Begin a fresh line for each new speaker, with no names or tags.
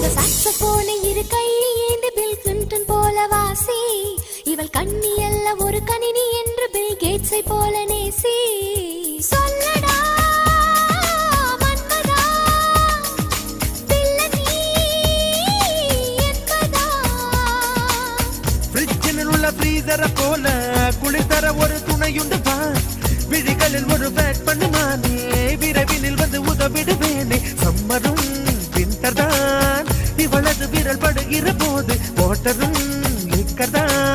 இந்த சாக்ஸபோனை இரு கையில் ஏந்து பில் கிளின்டன் போல வாசி. இவள் கண்ணி அல்ல ஒரு கணினி என்று பில் கேட்ஸை போல நேசி. சொல்லடா
ஃப்ரீசரை போல குளிர் தர ஒரு துணையுண்டு வா விழிகளில் ஒரு பேக் பண்ணுமானே விரைவினில் வந்து உதவிடுவேனே. சம்மரும் வின்டர் தான் அடிக்கிற போது மோட்டரும் நிக்கதான்